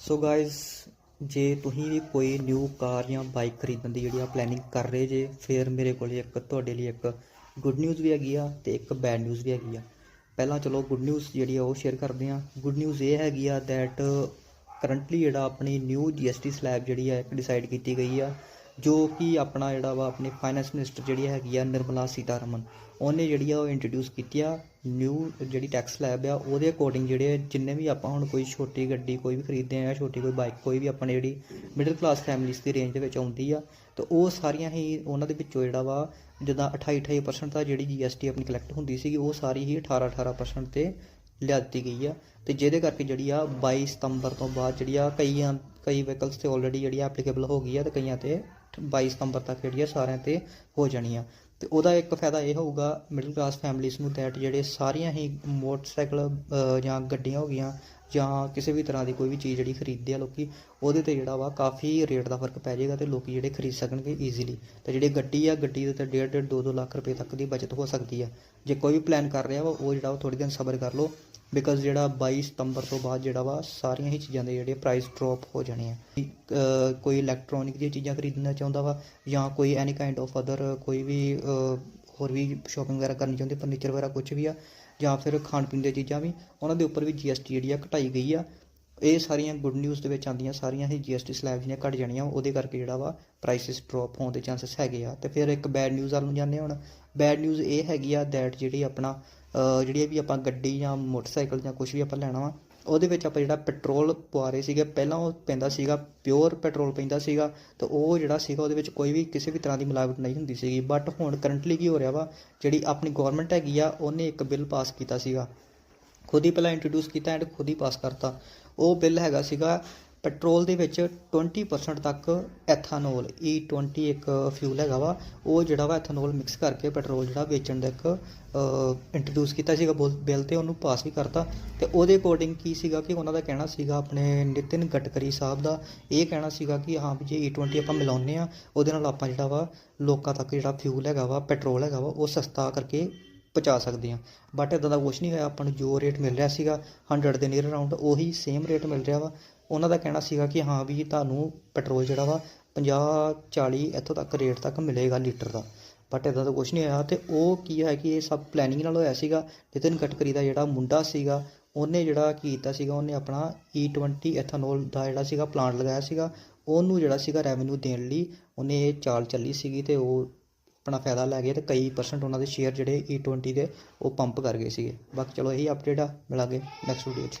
So guys ਜੇ ਤੁਸੀਂ ਵੀ ਕੋਈ ਨਿਊ ਕਾਰ ਜਾਂ ਬਾਈਕ ਖਰੀਦਣ ਦੀ ਜਿਹੜੀ ਆ ਪਲੈਨਿੰਗ ਕਰ ਰਹੇ ਜੇ, ਫਿਰ ਮੇਰੇ ਕੋਲ ਇੱਕ ਤੁਹਾਡੇ ਲਈ ਇੱਕ ਗੁੱਡ ਨਿਊਜ਼ ਵੀ ਹੈਗੀ ਆ ਤੇ ਇੱਕ ਬੈਡ ਨਿਊਜ਼ ਵੀ ਹੈਗੀ ਆ। ਪਹਿਲਾਂ ਚਲੋ ਗੁੱਡ ਨਿਊਜ਼ ਜਿਹੜੀ ਆ ਉਹ ਸ਼ੇਅਰ ਕਰਦੇ ਆ। ਗੁੱਡ ਨਿਊਜ਼ ਇਹ ਹੈਗੀ ਆ ਦੈਟ ਕਰੰਟਲੀ ਜਿਹੜਾ ਆਪਣੀ ਨਿਊ ਜੀਐਸਟੀ ਸਲੈਬ ਜਿਹੜੀ ਆ, ਇੱਕ ਡਿਸਾਈਡ ਕੀਤੀ ਗਈ ਆ ਜੋ ਕਿ ਆਪਣਾ ਜਿਹੜਾ ਵਾ ਆਪਣੇ ਫਾਈਨੈਂਸ ਮਿਨਿਸਟਰ ਜਿਹੜੀ ਹੈਗੀ ਆ ਨਿਰਮਲਾ ਸੀਤਾਰਮਨ, ਉਹਨੇ ਜਿਹੜੀ ਆ ਉਹ ਇੰਟਰੋਡਿਊਸ ਕੀਤੀ ਆ ਨਿਊ ਜਿਹੜੀ ਟੈਕਸ ਲੈਬ ਆ, ਉਹਦੇ ਅਕੋਰਡਿੰਗ ਜਿਹੜੇ ਜਿੰਨੇ ਵੀ ਆਪਾਂ ਹੁਣ ਕੋਈ ਛੋਟੀ ਗੱਡੀ ਕੋਈ ਵੀ ਖਰੀਦਦੇ ਆ ਛੋਟੀ ਕੋਈ ਬਾਈਕ ਕੋਈ ਵੀ ਆਪਣੇ ਜਿਹੜੀ ਮਿਡਲ ਕਲਾਸ ਫੈਮਿਲੀਜ਼ ਦੀ ਰੇਂਜ ਦੇ ਵਿੱਚ ਆਉਂਦੀ ਆ, ਤਾਂ ਉਹ ਸਾਰੀਆਂ ਹੀ ਉਹਨਾਂ ਦੇ ਵਿੱਚੋਂ ਜਿਹੜਾ ਵਾ ਜਿੱਦਾਂ 28 28% ਦਾ ਜਿਹੜੀ ਜੀਐਸਟੀ ਆਪਣੀ ਕਲੈਕਟ ਹੁੰਦੀ ਸੀਗੀ, ਉਹ ਸਾਰੀ ਹੀ 18 18% ਤੇ ਲਿਆ ਦਿੱਤੀ ਗਈ ਆ, ਤੇ ਜਿਹਦੇ ਕਰਕੇ ਜਿਹੜੀ ਆ 22 ਸਤੰਬਰ ਤੋਂ ਬਾਅਦ ਜਿਹੜੀ ਆ ਕਈਆਂ, ਕਈ ਵਹੀਕਲਸ ਤੇ ਆਲਰੇਡੀ ਜਿਹੜੀ ਐਪਲੀਕੇਬਲ ਹੋ ਗਈ ਆ ਤੇ ਕਈਆਂ ਤੇ 22 ਸਤੰਬਰ ਤੱਕ ਜਿਹੜੀ ਆ ਸਾਰਿਆਂ ਤੇ ਹੋ ਜਾਣੀ ਆ। ਤੇ ਉਹਦਾ ਇੱਕ ਫਾਇਦਾ ਇਹ ਹੋਊਗਾ ਮਿਡਲ ਕਲਾਸ ਫੈਮਲੀਜ਼ ਨੂੰ ਦੈਟ ਜਿਹੜੇ ਸਾਰੀਆਂ ਹੀ ਮੋਟਰਸਾਈਕਲ ਜਾਂ ਗੱਡੀਆਂ ਹੋ ਗਈਆਂ, ਜਾਂ ਕਿਸੇ ਵੀ ਤਰ੍ਹਾਂ ਦੀ ਕੋਈ ਵੀ ਚੀਜ਼ ਜਿਹੜੀ ਖਰੀਦਦੇ ਆ ਲੋਕੀ, ਉਹਦੇ ਤੇ ਜਿਹੜਾ ਵਾ ਕਾਫੀ ਰੇਟ ਦਾ ਫ਼ਰਕ ਪੈ ਜਾਏਗਾ ਤੇ ਲੋਕੀ ਜਿਹੜੇ ਖਰੀਦ ਸਕਣਗੇ ਈਜ਼ੀਲੀ ਤੇ ਜਿਹੜੀ ਗੱਡੀ ਆ, ਗੱਡੀ ਦੇ ਤੇ 1.5 2 2 ਲੱਖ ਰੁਪਏ ਤੱਕ ਦੀ ਬਚਤ ਹੋ ਸਕਦੀ ਆ। ਜੇ ਕੋਈ ਵੀ ਪਲਾਨ ਕਰ ਰਿਹਾ ਵਾ, ਉਹ ਜਿਹੜਾ ਉਹ ਥੋੜੀ ਦਿਨ ਸਬਰ ਕਰ ਲਓ ਬਿਕਾਜ਼ ਜਿਹੜਾ 22 ਸਤੰਬਰ ਤੋਂ ਬਾਅਦ ਜਿਹੜਾ ਵਾ, ਸਾਰੀਆਂ ਹੀ ਚੀਜ਼ਾਂ ਦੇ ਜਿਹੜੇ ਪ੍ਰਾਈਸ ਡ੍ਰੌਪ ਹੋ ਜਾਣੇ ਆ। ਕੋਈ ਇਲੈਕਟ੍ਰੋਨਿਕ ਦੀਆਂ ਚੀਜ਼ਾਂ ਖਰੀਦਣਾ ਚਾਹੁੰਦਾ ਵਾ, ਜਾਂ ਕੋਈ ਐਨੀ ਕਾਈਂਡ ਆਫ ਅਦਰ ਕੋਈ ਵੀ ਹੋਰ ਵੀ ਸ਼ਾਪਿੰਗ ਵਗੈਰਾ ਕਰਨੀ ਚਾਹੁੰਦੇ ਫਰਨੀਚਰ ਵਗੈਰਾ ਕੁਝ ਵੀ ਆ, ਜਾਂ ਫਿਰ ਖਾਣ ਪੀਣ ਦੀਆਂ ਚੀਜ਼ਾਂ ਵੀ, ਉਹਨਾਂ ਦੇ ਉੱਪਰ ਵੀ ਜੀਐਸਟੀ ਜਿਹੜੀ ਆ ਘਟਾਈ ਗਈ ਆ। ਇਹ ਸਾਰੀਆਂ ਗੁੱਡ ਨਿਊਜ਼ ਦੇ ਵਿੱਚ ਆਉਂਦੀਆਂ, ਸਾਰੀਆਂ ਹੀ ਜੀਐਸਟੀ ਸਲੈਬ ਜਿਹੜੀਆਂ ਘਟ ਜਾਣੀਆਂ, ਉਹਦੇ ਕਰਕੇ ਜਿਹੜਾ ਵਾ ਪ੍ਰਾਈਸਿਸ ਡ੍ਰੌਪ ਹੋਣ ਦੇ ਚਾਂਸਸ ਹੈਗੇ ਆ। ਤੇ ਫਿਰ ਇੱਕ ਬੈਡ ਨਿਊਜ਼ ਵੱਲ ਨੂੰ ਜਾਂਦੇ ਹਾਂ ਹੁਣ। ਬੈਡ ਨਿਊਜ਼ ਇਹ ਹੈਗੀ ਆ ਦੈਟ ਜਿਹੜੀ ਆਪਣਾ ਜਿਹੜੀ ਵੀ ਆਪਾਂ ਗੱਡੀ ਜਾਂ ਮੋਟਰਸਾਈਕਲ ਜਾਂ ਕੁਝ ਵੀ ਆਪਾਂ ਲੈਣਾ ਵਾ, ਉਹਦੇ ਵਿੱਚ ਆਪਾਂ ਜਿਹੜਾ ਪੈਟਰੋਲ ਪਵਾ ਰਹੇ ਸੀਗੇ, ਪਹਿਲਾਂ ਉਹ ਪੈਂਦਾ ਸੀਗਾ, ਪਿਓਰ ਪੈਟਰੋਲ ਪੈਂਦਾ ਸੀਗਾ, ਤੇ ਉਹ ਜਿਹੜਾ ਸੀਗਾ ਉਹਦੇ ਵਿੱਚ ਕੋਈ ਵੀ ਕਿਸੇ ਵੀ ਤਰ੍ਹਾਂ ਦੀ ਮਿਲਾਵਟ ਨਹੀਂ ਹੁੰਦੀ ਸੀਗੀ। ਬਟ ਹੁਣ ਕਰੰਟਲੀ ਕੀ ਹੋ ਰਿਹਾ ਵਾ, ਜਿਹੜੀ ਆਪਣੀ ਗਵਰਨਮੈਂਟ ਹੈਗੀ ਆ, ਉਹਨੇ ਇੱਕ ਬਿੱਲ ਪਾਸ ਕੀਤਾ ਸੀਗਾ। ਖੁਦ ਹੀ ਪਹਿਲਾਂ ਇੰਟਰੋਡਿਊਸ ਕੀਤਾ ਐਂਡ ਖੁਦ ਹੀ ਪਾਸ ਕਰਤਾ। ਉਹ ਬਿੱਲ ਹੈਗਾ ਸੀਗਾ ਪੈਟਰੋਲ ਦੇ ਵਿੱਚ 20% ਤੱਕ ਐਥਾਨੋਲ E20 ਇੱਕ ਫਿਊਲ ਹੈਗਾ ਵਾ, ਉਹ ਜਿਹੜਾ ਵਾ ਐਥਾਨੋਲ ਮਿਕਸ ਕਰਕੇ ਪੈਟਰੋਲ ਜਿਹੜਾ ਵੇਚਣ ਦਾ ਇੱਕ ਇੰਟਰੋਡਿਊਸ ਕੀਤਾ ਸੀਗਾ ਬਿੱਲ ਤੇ ਉਹਨੂੰ ਪਾਸ ਵੀ ਕਰਤਾ। ਤੇ ਉਹਦੇ ਅਕੋਰਡਿੰਗ ਕੀ ਸੀਗਾ ਕਿ ਉਹਨਾਂ ਦਾ ਕਹਿਣਾ ਸੀਗਾ ਆਪਣੇ ਨਿਤਿਨ ਗਡਕਰੀ ਸਾਹਿਬ ਦਾ, ਇਹ ਕਹਿਣਾ ਸੀਗਾ ਕਿ ਹਾਂ ਵੀ ਜੇ E20 ਆਪਾਂ ਮਿਲਾਉਂਦੇ ਆ ਉਹਦੇ ਨਾਲ ਆਪਾਂ ਜਿਹੜਾ ਵਾ ਲੋਕਾਂ ਤੱਕ ਜਿਹੜਾ ਫਿਊਲ ਹੈਗਾ ਵਾ, ਪੈਟਰੋਲ ਹੈਗਾ ਵਾ, ਉਹ ਸਸਤਾ ਕਰਕੇ ਪਹੁੰਚਾ ਸਕਦੇ ਹਾਂ। ਬਟ ਇਦਾਂ ਦਾ ਕੁਝ ਨਹੀਂ ਹੋਇਆ, ਆਪਾਂ ਨੂੰ ਜੋ ਰੇਟ ਮਿਲ ਰਿਹਾ ਸੀਗਾ 100 ਦੇ ਨੀਅਰ ਅਰਾਊਂਡ ਉਹੀ ਸੇਮ ਰੇਟ ਮਿਲ ਰਿਹਾ ਵਾ। ਉਹਨਾਂ ਦਾ ਕਹਿਣਾ ਸੀਗਾ ਕਿ ਹਾਂ ਵੀ ਤੁਹਾਨੂੰ ਪੈਟਰੋਲ ਜਿਹੜਾ ਵਾ 50 40 ਇੱਥੋਂ ਤੱਕ ਰੇਟ ਤੱਕ ਮਿਲੇਗਾ ਲੀਟਰ ਦਾ। ਬਟ ਇਦਾਂ ਦਾ ਕੁਝ ਨਹੀਂ ਹੋਇਆ ਤੇ ਉਹ ਕੀ ਹੈ ਕਿ ਇਹ ਸਭ ਪਲੈਨਿੰਗ ਨਾਲ ਹੋਇਆ ਸੀਗਾ। ਨਿਤਿਨ ਗਡਕਰੀ ਦਾ ਜਿਹੜਾ ਮੁੰਡਾ ਸੀਗਾ, ਉਹਨੇ ਜਿਹੜਾ ਕੀ ਕੀਤਾ ਸੀਗਾ, ਉਹਨੇ ਆਪਣਾ E20 ਐਥਨੋਲ ਦਾ ਜਿਹੜਾ ਸੀਗਾ ਪਲਾਂਟ ਲਗਾਇਆ ਸੀਗਾ, ਉਹਨੂੰ ਜਿਹੜਾ ਸੀਗਾ ਰੈਵਨਿਊ ਦੇਣ ਲਈ ਉਹਨੇ ਇਹ ਚਾਲ ਚੱਲੀ ਸੀਗੀ ਤੇ ਉਹ ਆਪਣਾ ਫਾਇਦਾ ਲੈ ਗਏ ਤੇ ਕਈ ਪਰਸੈਂਟ ਉਹਨਾਂ ਦੇ ਸ਼ੇਅਰ ਜਿਹੜੇ E20 ਦੇ ਉਹ ਪੰਪ ਕਰ ਗਏ ਸੀਗੇ। ਬਾਕੀ ਚਲੋ ਇਹੀ ਅਪਡੇਟ ਆ, ਮਿਲਾਂਗੇ ਨੈਕਸਟ ਵੀਡੀਓ 'ਚ।